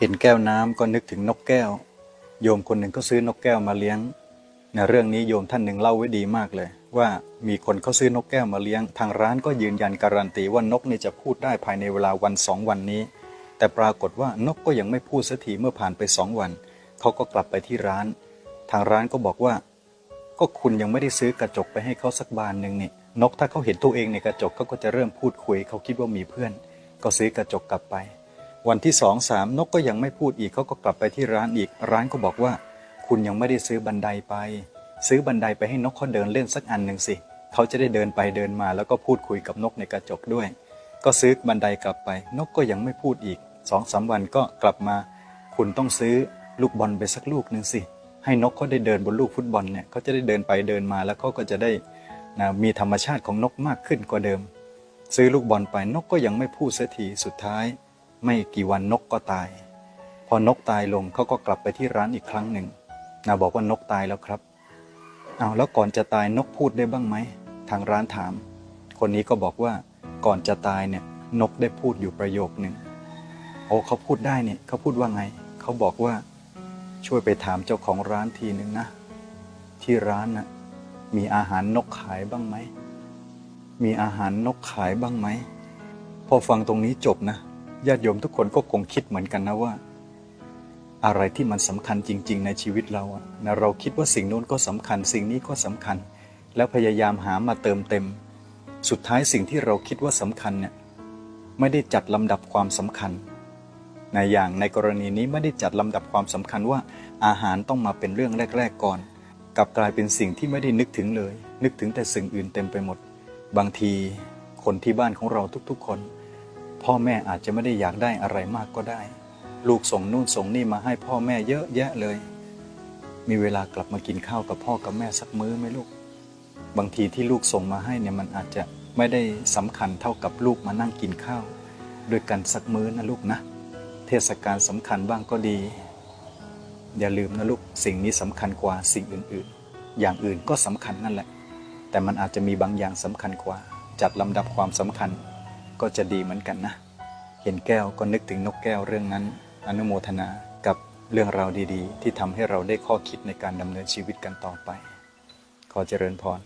เห็นแก้วน้ำก็นึกถึงนกแก้ว โยมคนหนึ่งก็ซื้อนกแก้วมาเลี้ยงในเรื่องนี้โยมท่านหนึ่งเล่าไว้ดีมากเลย ว่ามีคนเขาซื้อนกแก้วมาเลี้ยง ทางร้านก็ยืนยันการันตีว่านกนี่จะพูดได้ภายในเวลาวันสองวันนี้ แต่ปรากฏว่านกก็ยังไม่พูดสักทีเมื่อผ่านไปสองวันเขาก็กลับไปที่ร้าน ทางร้านก็บอกว่า ก็คุณยังไม่ได้ซื้อกระจกไปให้เขาสักบานหนึ่งนี่นกถ้าเขาเห็นตัวเองในกระจกเขาก็จะเริ่มพูดคุยเขาคิดว่ามีเพื่อน ก็ซื้อกระจกกลับไป วันที่สองสามนกก็ยังไม่พูดอีกเขาก็กลับไปที่ร้านอีก ร้านก็บอกว่า คุณยังไม่ได้ซื้อบันไดไป ซื้อบันไดไปให้นกเขาเดินเล่นสักอันหนึ่งสิเขาจะได้เดินไปเดินมาแล้วก็พูดคุยกับนกในกระจกด้วย ก็ซื้อบันไดกลับไป นกก็ยังไม่พูดอีกสองสามวันก็กลับมา คุณต้องซื้อลูกบอลไปสักลูกหนึ่งสิให้นกเขาได้เดินบนลูกฟุตบอลเนี่ยเขาจะได้เดินไปเดินมาแล้วเขาก็จะได้นะมีธรรมชาติของนกมากขึ้นกว่าเดิม ซื้อลูกบอลไปนกก็ยังไม่พูดเสียทีสุดท้าย ไม่กี่วันนกก็ตาย พอนกตายลงเขาก็กลับไปที่ร้านอีกครั้งหนึ่งนะบอกว่านกตายแล้วครับเอาแล้วก่อนจะตายนกพูดได้บ้างไหมทางร้านถาม คนนี้ก็บอกว่าก่อนจะตายเนี่ยนกได้พูดอยู่ประโยคหนึ่งโอ้เขาพูดได้เนี่ยเขาพูดว่าไง เขาบอกว่าช่วยไปถามเจ้าของร้านทีหนึ่งนะ ที่ร้านนะ่ะมีอาหารนกขายบ้างไหมมีอาหารนกขายบ้างไหมพอฟังตรงนี้จบนะ ญาติโยมทุกคนก็คงคิดเหมือนกันนะว่า อะไรที่มันสำคัญจริง ๆ ในชีวิตเราอะนะเราคิดว่าสิ่งโน้นก็สำคัญ สิ่งนี้ก็สำคัญ แล้วพยายามหามาเติมเต็ม สุดท้ายสิ่งที่เราคิดว่าสำคัญเนี่ยไม่ได้จัดลำดับความสำคัญในอย่างในกรณีนี้ไม่ได้จัดลำดับความสำคัญว่าอาหารต้องมาเป็นเรื่องแรก ๆ ก่อนกลับกลายเป็นสิ่งที่ไม่ได้นึกถึงเลย นึกถึงแต่สิ่งอื่นเต็มไปหมด บางทีคนที่บ้านของเราทุกๆคน พ่อแม่อาจจะไม่ได้อยากได้อะไรมากก็ได้ ลูกส่งนู่นส่งนี่มาให้พ่อแม่เยอะแยะเลย มีเวลากลับมากินข้าวกับพ่อกับแม่สักมื้อไหมลูก บางทีที่ลูกส่งมาให้เนี่ยมันอาจจะไม่ได้สำคัญเท่ากับลูกมานั่งกินข้าวด้วยกันสักมื้อนะลูกนะ เทศกาลสำคัญบ้างก็ดี อย่าลืมนะลูกสิ่งนี้สำคัญกว่าสิ่งอื่นๆ อย่างอื่นก็สำคัญนั่นแหละ แต่มันอาจจะมีบางอย่างสำคัญกว่าจัดลำดับความสำคัญ ก็จะดีเหมือนกันนะ เห็นแก้วก็นึกถึงนกแก้วเรื่องนั้น อนุโมทนากับเรื่องราวดีๆ ที่ทำให้เราได้ข้อคิดในการดำเนินชีวิตกันต่อไป ขอเจริญพร